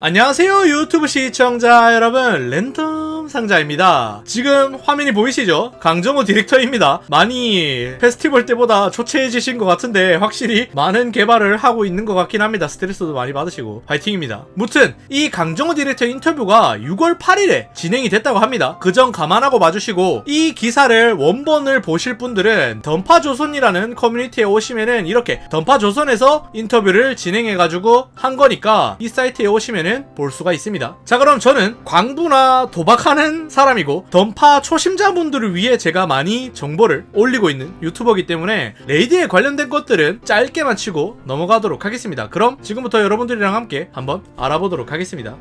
안녕하세요 유튜브 시청자 여러분. 랜덤 상자입니다. 지금 화면이 보이시죠? 강정호 디렉터입니다. 많이 페스티벌 때보다 초췌해지신 것 같은데 확실히 많은 개발을 하고 있는 것 같긴 합니다. 스트레스도 많이 받으시고. 파이팅입니다. 무튼 이 강정호 디렉터 인터뷰가 6월 8일에 진행이 됐다고 합니다. 그점 감안하고 봐주시고 이 기사를 원본을 보실 분들은 던파조선이라는 커뮤니티에 오시면은 이렇게 던파조선에서 인터뷰를 진행해가지고 한 거니까 이 사이트에 오시면은 볼 수가 있습니다. 자 그럼 저는 광부나 도박하는 사람이고 던파 초심자분들을 위해 제가 많이 정보를 올리고 있는 유튜버이기 때문에 레이드에 관련된 것들은 짧게만 치고 넘어가도록 하겠습니다. 그럼 지금부터 여러분들이랑 함께 한번 알아보도록 하겠습니다.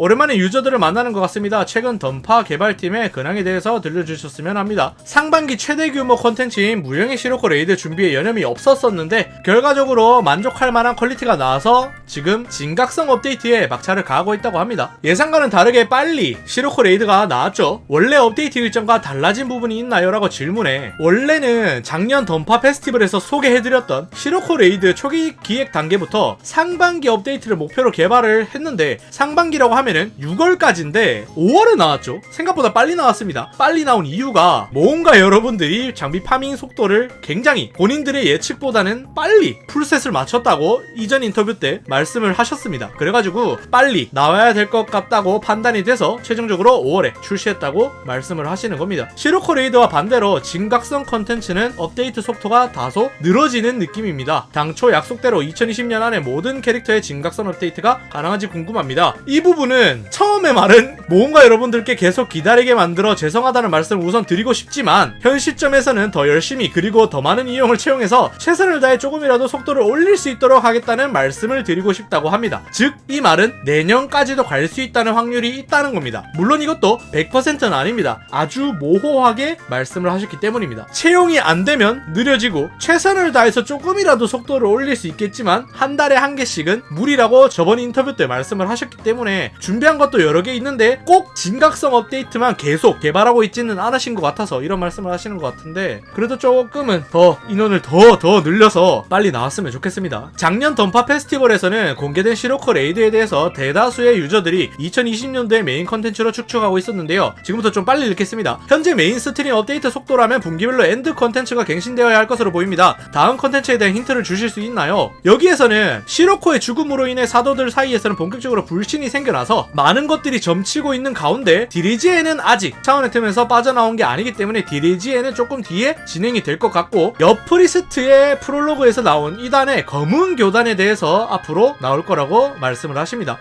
오랜만에 유저들을 만나는 것 같습니다. 최근 던파 개발팀의 근황에 대해서 들려주셨으면 합니다. 상반기 최대 규모 컨텐츠인 무형의 시로코 레이드 준비에 여념이 없었었는데 결과적으로 만족할 만한 퀄리티가 나와서 지금 진각성 업데이트에 막차를 가하고 있다고 합니다. 예상과는 다르게 빨리 시로코 레이드가 나왔죠. 원래 업데이트 일정과 달라진 부분이 있나요? 라고 질문해 원래는 작년 던파 페스티벌에서 소개해드렸던 시로코 레이드 초기 기획 단계부터 상반기 업데이트를 목표로 개발을 했는데 상반기라고 하면 은 6월까지인데 5월에 나왔죠. 생각보다 빨리 나왔습니다. 빨리 나온 이유가 뭔가 여러분들이 장비 파밍 속도를 굉장히 본인들의 예측보다는 빨리 풀셋을 맞췄다고 이전 인터뷰 때 말씀을 하셨습니다. 그래가지고 빨리 나와야 될 것 같다고 판단이 돼서 최종적으로 5월에 출시했다고 말씀을 하시는 겁니다. 시로코 레이드와 반대로 진각성 컨텐츠는 업데이트 속도가 다소 늘어지는 느낌입니다. 당초 약속대로 2020년 안에 모든 캐릭터의 진각성 업데이트가 가능한지 궁금합니다. 이 부분은 처음에 말은 뭔가 여러분들께 계속 기다리게 만들어 죄송하다는 말씀을 우선 드리고 싶지만 현 시점에서는 더 열심히 그리고 더 많은 이용을 채용해서 최선을 다해 조금이라도 속도를 올릴 수 있도록 하겠다는 말씀을 드리고 싶다고 합니다. 즉 이 말은 내년까지도 갈 수 있다는 확률이 있다는 겁니다. 물론 이것도 100%는 아닙니다. 아주 모호하게 말씀을 하셨기 때문입니다. 채용이 안 되면 느려지고 최선을 다해서 조금이라도 속도를 올릴 수 있겠지만 한 달에 한 개씩은 무리라고 저번 인터뷰 때 말씀을 하셨기 때문에 준비한 것도 여러 개 있는데 꼭 진각성 업데이트만 계속 개발하고 있지는 않으신 것 같아서 이런 말씀을 하시는 것 같은데 그래도 조금은 더 인원을 더더 늘려서 빨리 나왔으면 좋겠습니다. 작년 던파 페스티벌에서는 공개된 시로커 레이드에 대해서 대다수의 유저들이 2020년도에 메인 컨텐츠로 축축하고 있었는데요. 지금부터 좀 빨리 읽겠습니다. 현재 메인 스트림 업데이트 속도라면 분기별로 엔드 컨텐츠가 갱신되어야 할 것으로 보입니다. 다음 컨텐츠에 대한 힌트를 주실 수 있나요? 여기에서는 시로코의 죽음으로 인해 사도들 사이에서는 본격적으로 불신이 생겨나서 많은 것들이 점치고 있는 가운데 디리지에는 아직 차원의 틈에서 빠져나온 게 아니기 때문에 디리지에는 조금 뒤에 진행이 될 것 같고 여프리스트의 프롤로그에서 나온 이단의 검은 교단에 대해서 앞으로 나올 거라고 말씀을 하십니다.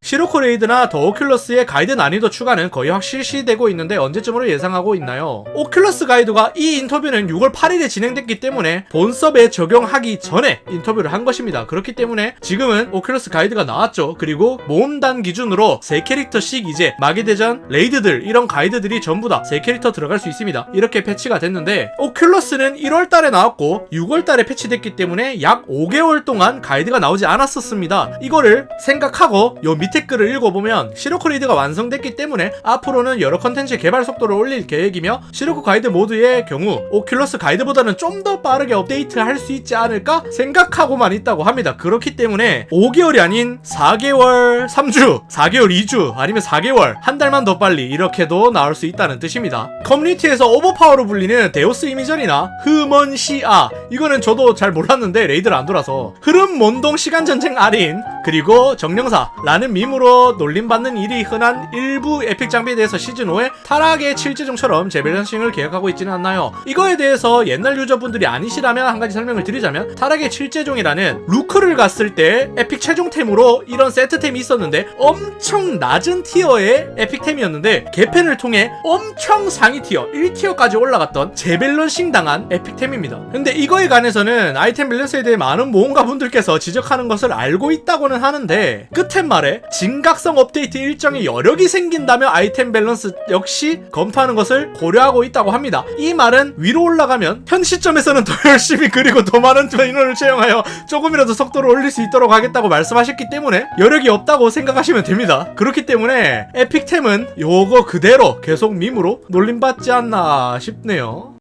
시로코 레이드나 더 오큘러스의 가이드 난이도 추가는 거의 확실시되고 있는데 언제쯤으로 예상하고 있나요? 오큘러스 가이드가 이 인터뷰는 6월 8일에 진행됐기 때문에 본섭에 적용하기 전에 인터뷰를 한 것입니다. 그렇기 때문에 지금은 오큘러스 가이드가 나왔죠. 그리고 모험단 기준으로 3캐릭터씩 이제 마기대전 레이드들 이런 가이드들이 전부 다 3캐릭터 들어갈 수 있습니다. 이렇게 패치가 됐는데 오큘러스는 1월 달에 나왔고 6월 달에 패치됐기 때문에 약 5개월 동안 가이드가 나오지 않았었습니다. 이거를 생각하고 요 밑에 글을 읽어보면 시로코 리드가 완성됐기 때문에 앞으로는 여러 컨텐츠 개발 속도를 올릴 계획이며 시로코 가이드 모드의 경우 오큘러스 가이드보다는 좀 더 빠르게 업데이트 할 수 있지 않을까 생각하고만 있다고 합니다. 그렇기 때문에 5개월이 아닌 4개월 3주, 4개월 2주, 아니면 4개월, 한 달만 더 빨리 이렇게도 나올 수 있다는 뜻입니다. 커뮤니티에서 오버파워로 불리는 데오스 이미전이나 흐먼시아 이거는 저도 잘 몰랐는데 레이드를 안 돌아서 흐름 몬동 시간 전쟁 아린 그리고 정령사라는 밈으로 놀림받는 일이 흔한 일부 에픽 장비에 대해서 시즌 5에 타락의 칠제종처럼 재밸런싱을 계획하고 있지는 않나요? 이거에 대해서 옛날 유저분들이 아니시라면 한 가지 설명을 드리자면 타락의 칠제종이라는 루크를 갔을 때 에픽 최종템으로 이런 세트템이 있었는데 엄청 낮은 티어의 에픽템이었는데 개편을 통해 엄청 상위 티어 1티어까지 올라갔던 재밸런싱 당한 에픽템입니다. 근데 이거에 관해서는 아이템 밸런스에 대해 많은 모험가 분들께서 지적하는 것을 알고 있다고는 하는데 끝엔 말에 진각성 업데이트 일정에 여력이 생긴다면 아이템 밸런스 역시 검토하는 것을 고려하고 있다고 합니다. 이 말은 위로 올라가면 현 시점에서는 더 열심히 그리고 더 많은 인원을 채용하여 조금이라도 속도를 올릴 수 있도록 하겠다고 말씀하셨기 때문에 여력이 없다고 생각하시면 됩니다. 그렇기 때문에 에픽템은 요거 그대로 계속 밈으로 놀림받지 않나 싶네요.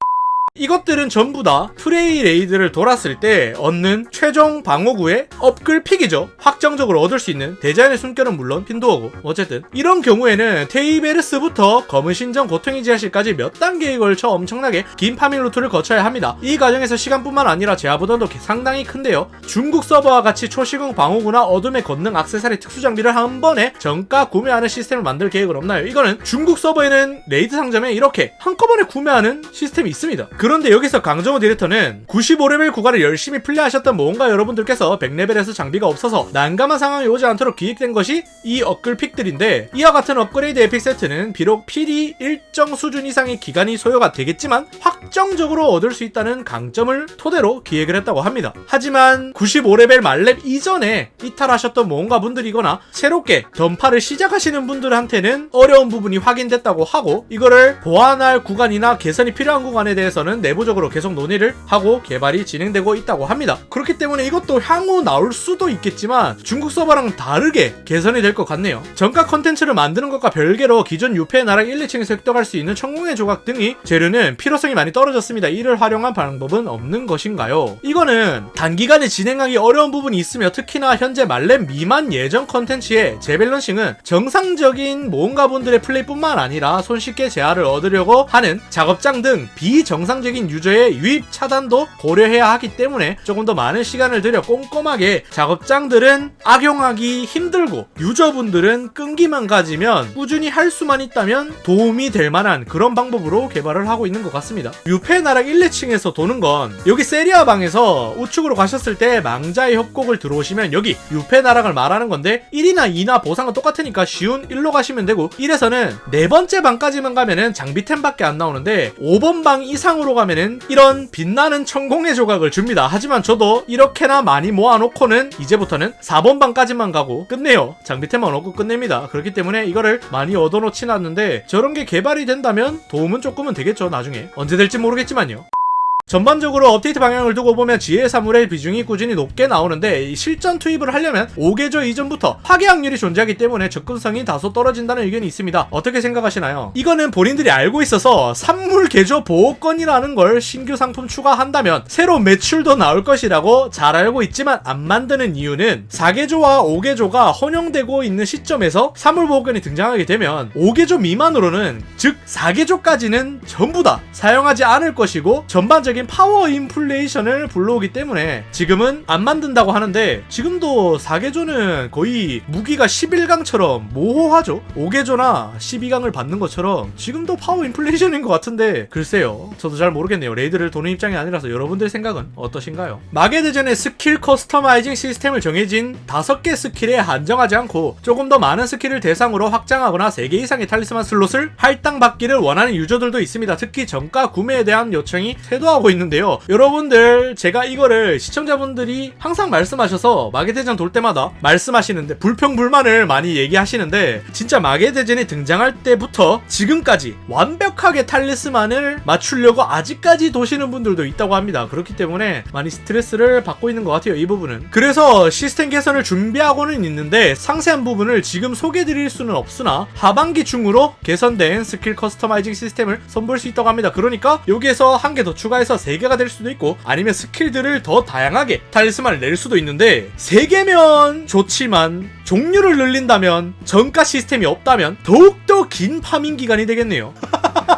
이것들은 전부 다 프레이 레이드를 돌았을 때 얻는 최종 방어구의 업글 픽이죠. 확정적으로 얻을 수 있는 대자연의 숨결은 물론 핀도어고 어쨌든 이런 경우에는 테이베르스부터 검은 신전 고통의 지하실까지 몇 단계에 걸쳐 엄청나게 긴 파밍 루트를 거쳐야 합니다. 이 과정에서 시간뿐만 아니라 제아부담도 상당히 큰데요. 중국 서버와 같이 초시공 방어구나 어둠의 권능 악세사리 특수 장비를 한 번에 정가 구매하는 시스템을 만들 계획은 없나요? 이거는 중국 서버에는 레이드 상점에 이렇게 한꺼번에 구매하는 시스템이 있습니다. 그 런데 여기서 강정호 디렉터는 95레벨 구간을 열심히 플레이하셨던 모험가 여러분들께서 100레벨에서 장비가 없어서 난감한 상황이 오지 않도록 기획된 것이 이 업글 픽들인데 이와 같은 업그레이드 에픽 세트는 비록 필이 일정 수준 이상의 기간이 소요가 되겠지만 확정적으로 얻을 수 있다는 강점을 토대로 기획을 했다고 합니다. 하지만 95레벨 말렙 이전에 이탈하셨던 모험가 분들이거나 새롭게 던파를 시작하시는 분들한테는 어려운 부분이 확인됐다고 하고 이거를 보완할 구간이나 개선이 필요한 구간에 대해서는 내부적으로 계속 논의를 하고 개발이 진행되고 있다고 합니다. 그렇기 때문에 이것도 향후 나올 수도 있겠지만 중국 서버랑 다르게 개선이 될 것 같네요. 정가 컨텐츠를 만드는 것과 별개로 기존 유패의 나락 1, 2층에서 획득할 수 있는 천공의 조각 등이 재료는 필요성이 많이 떨어졌습니다. 이를 활용한 방법은 없는 것인가요? 이거는 단기간에 진행하기 어려운 부분이 있으며 특히나 현재 말렘 미만 예전 컨텐츠의 재밸런싱은 정상적인 모험가분들의 플레이뿐만 아니라 손쉽게 재화를 얻으려고 하는 작업장 등 비정상 적인 유저의 유입 차단도 고려해야 하기 때문에 조금 더 많은 시간을 들여 꼼꼼하게 작업장들은 악용하기 힘들고 유저분들은 끈기만 가지면 꾸준히 할 수만 있다면 도움이 될 만한 그런 방법으로 개발을 하고 있는 것 같습니다. 유패 나락 1, 2층에서 도는 건 여기 세리아 방에서 우측으로 가셨을 때 망자의 협곡을 들어오시면 여기 유패 나락을 말하는 건데 1이나 2나 보상은 똑같으니까 쉬운 1로 가시면 되고 1에서는 네 번째 방까지만 가면은 장비템밖에 안 나오는데 5번 방 이상으로 가면은 이런 빛나는 천공의 조각을 줍니다. 하지만 저도 이렇게나 많이 모아놓고는 이제부터는 4번 방까지만 가고 끝내요. 장비템만 얻고 끝냅니다. 그렇기 때문에 이거를 많이 얻어놓진 않는데 저런 게 개발이 된다면 도움은 조금은 되겠죠. 나중에 언제 될지 모르겠지만요. 전반적으로 업데이트 방향을 두고 보면 지혜 사물의 비중이 꾸준히 높게 나오는데 이 실전 투입을 하려면 5계조 이전부터 파괴 확률이 존재하기 때문에 접근성이 다소 떨어진다는 의견이 있습니다. 어떻게 생각하시나요? 이거는 본인들이 알고 있어서 산물 계조 보호권이라는 걸 신규 상품 추가한다면 새로 매출도 나올 것이라고 잘 알고 있지만 안 만드는 이유는 4계조와 5계조가 혼용되고 있는 시점에서 산물 보호권이 등장하게 되면 5계조 미만으로는 즉 4계조까지는 전부 다 사용하지 않을 것이고 전반적인 파워 인플레이션을 불러오기 때문에 지금은 안 만든다고 하는데 지금도 4계조는 거의 무기가 11강처럼 모호하죠? 5계조나 12강을 받는 것처럼 지금도 파워 인플레이션인 것 같은데 글쎄요. 저도 잘 모르겠네요. 레이드를 도는 입장이 아니라서 여러분들 생각은 어떠신가요? 마계 대전의 스킬 커스터마이징 시스템을 정해진 5개 스킬에 한정하지 않고 조금 더 많은 스킬을 대상으로 확장하거나 3개 이상의 탈리스만 슬롯을 할당받기를 원하는 유저들도 있습니다. 특히 정가 구매에 대한 요청이 쇄도하고 있는데요. 여러분들 제가 이거를 시청자분들이 항상 말씀하셔서 마계대전 돌 때마다 말씀하시는데 불평 불만을 많이 얘기하시는데 진짜 마계대전이 등장할 때부터 지금까지 완벽하게 탈리스만을 맞추려고 아직까지 도시는 분들도 있다고 합니다. 그렇기 때문에 많이 스트레스를 받고 있는 것 같아요. 이 부분은. 그래서 시스템 개선을 준비하고는 있는데 상세한 부분을 지금 소개드릴 수는 없으나 하반기 중으로 개선된 스킬 커스터마이징 시스템을 선보일 수 있다고 합니다. 그러니까 여기에서 한 개 더 추가해서 3개가 될 수도 있고 아니면 스킬들을 더 다양하게 탈리스만을 낼 수도 있는데 3개면 좋지만 종류를 늘린다면 정가 시스템이 없다면 더욱더 긴 파밍 기간이 되겠네요.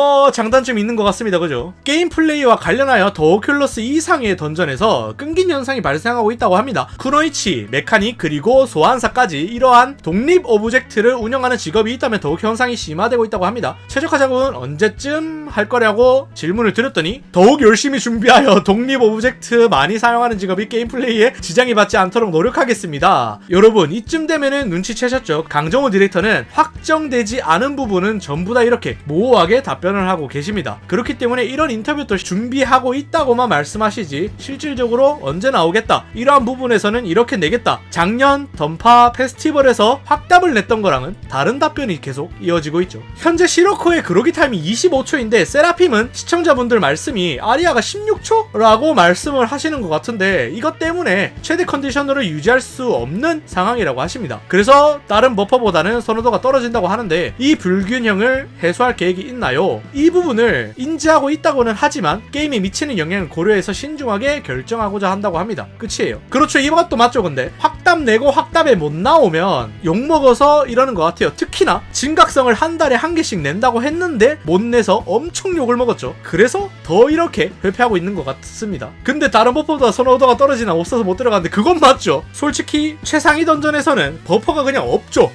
어, 장단점이 있는 것 같습니다. 그죠? 게임 플레이와 관련하여 더 오큘러스 이상의 던전에서 끊긴 현상이 발생하고 있다고 합니다. 쿠노이치, 메카닉, 그리고 소환사까지 이러한 독립 오브젝트를 운영하는 직업이 있다면 더욱 현상이 심화되고 있다고 합니다. 최적화 작업은 언제쯤 할 거냐고 질문을 드렸더니 더욱 열심히 준비하여 독립 오브젝트 많이 사용하는 직업이 게임 플레이에 지장이 받지 않도록 노력하겠습니다. 여러분, 이쯤 되면은 눈치채셨죠? 강정호 디렉터는 확정되지 않은 부분은 전부 다 이렇게 모호하게 답변 을 하고 계십니다. 그렇기 때문에 이런 인터뷰도 준비하고 있다고만 말씀하시지 실질적으로 언제 나오겠다 이러한 부분에서는 이렇게 내겠다 작년 던파 페스티벌에서 확답을 냈던 거랑은 다른 답변이 계속 이어지고 있죠. 현재 시로코의 그로기 타임이 25초인데 세라핌은 시청자분들 말씀이 아리아가 16초라고 말씀을 하시는 것 같은데 이것 때문에 최대 컨디션으로 유지할 수 없는 상황이라고 하십니다. 그래서 다른 버퍼보다는 선호도가 떨어진다고 하는데 이 불균형을 해소할 계획이 있나요? 이 부분을 인지하고 있다고는 하지만 게임에 미치는 영향을 고려해서 신중하게 결정하고자 한다고 합니다. 끝이에요. 그렇죠. 이것도 맞죠. 근데 확답 내고 확답에 못 나오면 욕 먹어서 이러는 것 같아요. 특히나 진각성을 한 달에 한 개씩 낸다고 했는데 못 내서 엄청 욕을 먹었죠. 그래서 더 이렇게 회피하고 있는 것 같습니다. 근데 다른 버퍼보다 선호도가 떨어지나 없어서 못 들어갔는데 그건 맞죠. 솔직히 최상위 던전에서는 버퍼가 그냥 없죠.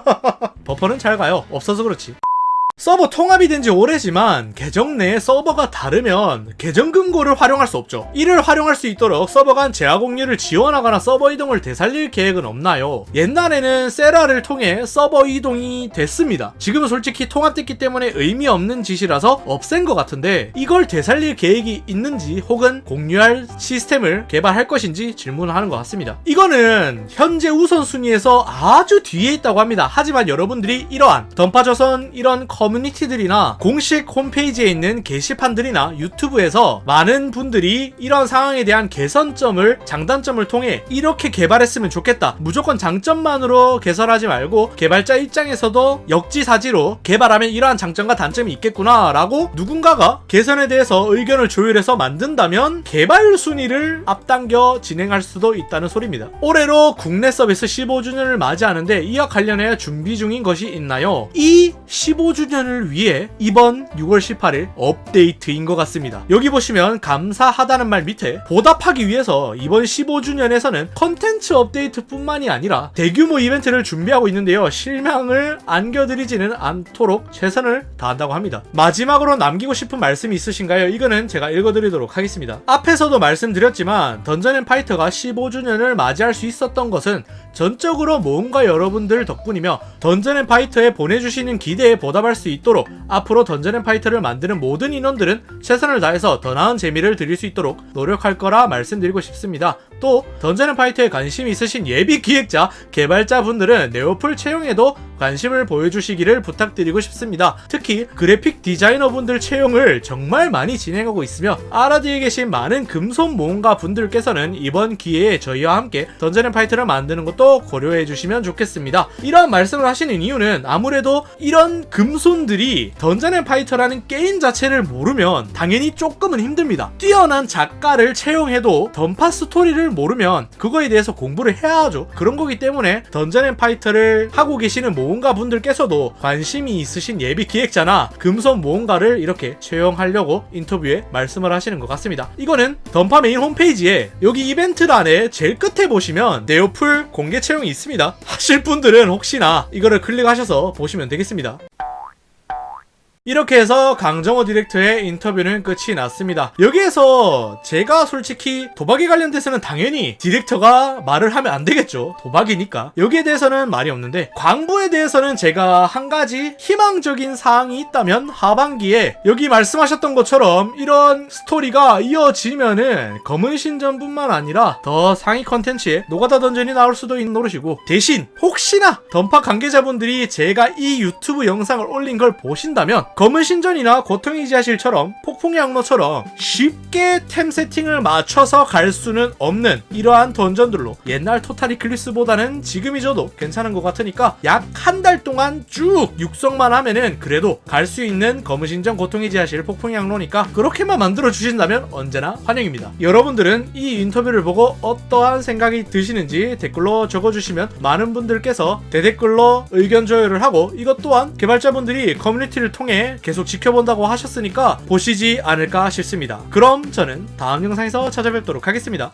버퍼는 잘 가요. 없어서 그렇지. 서버 통합이 된 지 오래지만 계정 내 서버가 다르면 계정 금고를 활용할 수 없죠. 이를 활용할 수 있도록 서버 간 재화 공유를 지원하거나 서버 이동을 되살릴 계획은 없나요? 옛날에는 세라를 통해 서버 이동이 됐습니다. 지금은 솔직히 통합됐기 때문에 의미 없는 짓이라서 없앤 것 같은데 이걸 되살릴 계획이 있는지 혹은 공유할 시스템을 개발할 것인지 질문을 하는 것 같습니다. 이거는 현재 우선순위에서 아주 뒤에 있다고 합니다. 하지만 여러분들이 이러한 던파조선 이런 커 뮤니티들이나 공식 홈페이지에 있는 게시판들이나 유튜브에서 많은 분들이 이런 상황에 대한 개선점을 장단점을 통해 이렇게 개발했으면 좋겠다. 무조건 장점만으로 개설하지 말고 개발자 입장에서도 역지사지로 개발하면 이러한 장점과 단점이 있겠구나라고 누군가가 개선에 대해서 의견을 조율해서 만든다면 개발 순위를 앞당겨 진행할 수도 있다는 소리입니다. 올해로 국내 서비스 15주년을 맞이하는데 이와 관련해 준비 중인 것이 있나요? 이 15주년 을 위해 이번 6월 18일 업데이트인 것 같습니다. 여기 보시면 감사하다는 말 밑에 보답하기 위해서 이번 15주년에서는 컨텐츠 업데이트뿐만이 아니라 대규모 이벤트를 준비하고 있는데요. 실망을 안겨드리지는 않도록 최선을 다한다고 합니다. 마지막으로 남기고 싶은 말씀이 있으신가요? 이거는 제가 읽어드리도록 하겠습니다. 앞에서도 말씀드렸지만 던전앤파이터가 15주년을 맞이할 수 있었던 것은 전적으로 모험가 여러분들 덕분이며 던전앤파이터에 보내주시는 기대에 보답할 수 있도록 앞으로 던전 앤 파이터를 만드는 모든 인원들은 최선을 다해서 더 나은 재미를 드릴 수 있도록 노력할 거라 말씀드리고 싶습니다. 또 던전앤파이터에 관심이 있으신 예비 기획자, 개발자 분들은 네오플 채용에도 관심을 보여주시기를 부탁드리고 싶습니다. 특히 그래픽 디자이너 분들 채용을 정말 많이 진행하고 있으며 아라디에 계신 많은 금손 모험가 분들께서는 이번 기회에 저희와 함께 던전앤파이터를 만드는 것도 고려해 주시면 좋겠습니다. 이런 말씀을 하시는 이유는 아무래도 이런 금손들이 던전앤파이터라는 게임 자체를 모르면 당연히 조금은 힘듭니다. 뛰어난 작가를 채용해도 던파 스토리를 모르면 그거에 대해서 공부를 해야 하죠. 그런 거기 때문에 던전 앤 파이터를 하고 계시는 모험가 분들께서도 관심이 있으신 예비 기획자나 금손 모험가를 이렇게 채용하려고 인터뷰에 말씀을 하시는 것 같습니다. 이거는 던파 메인 홈페이지에 여기 이벤트란에 제일 끝에 보시면 네오플 공개 채용이 있습니다. 하실 분들은 혹시나 이거를 클릭하셔서 보시면 되겠습니다. 이렇게 해서 강정호 디렉터의 인터뷰는 끝이 났습니다. 여기에서 제가 솔직히 도박에 관련돼서는 당연히 디렉터가 말을 하면 안 되겠죠. 도박이니까. 여기에 대해서는 말이 없는데 광부에 대해서는 제가 한 가지 희망적인 사항이 있다면 하반기에 여기 말씀하셨던 것처럼 이런 스토리가 이어지면은 검은 신전뿐만 아니라 더 상위 컨텐츠에 노가다 던전이 나올 수도 있는 노릇이고 대신 혹시나 던파 관계자분들이 제가 이 유튜브 영상을 올린 걸 보신다면 검은 신전이나 고통의 지하실처럼 폭풍의 항로처럼 쉽게 템 세팅을 맞춰서 갈 수는 없는 이러한 던전들로 옛날 토탈 이클리스보다는 지금이 져도 괜찮은 것 같으니까 약 한 달 동안 쭉 육성만 하면은 그래도 갈 수 있는 검은 신전 고통의 지하실 폭풍의 항로니까 그렇게만 만들어 주신다면 언제나 환영입니다. 여러분들은 이 인터뷰를 보고 어떠한 생각이 드시는지 댓글로 적어주시면 많은 분들께서 대댓글로 의견 조율을 하고 이것 또한 개발자분들이 커뮤니티를 통해 계속 지켜본다고 하셨으니까 보시지 않을까 싶습니다. 그럼 저는 다음 영상에서 찾아뵙도록 하겠습니다.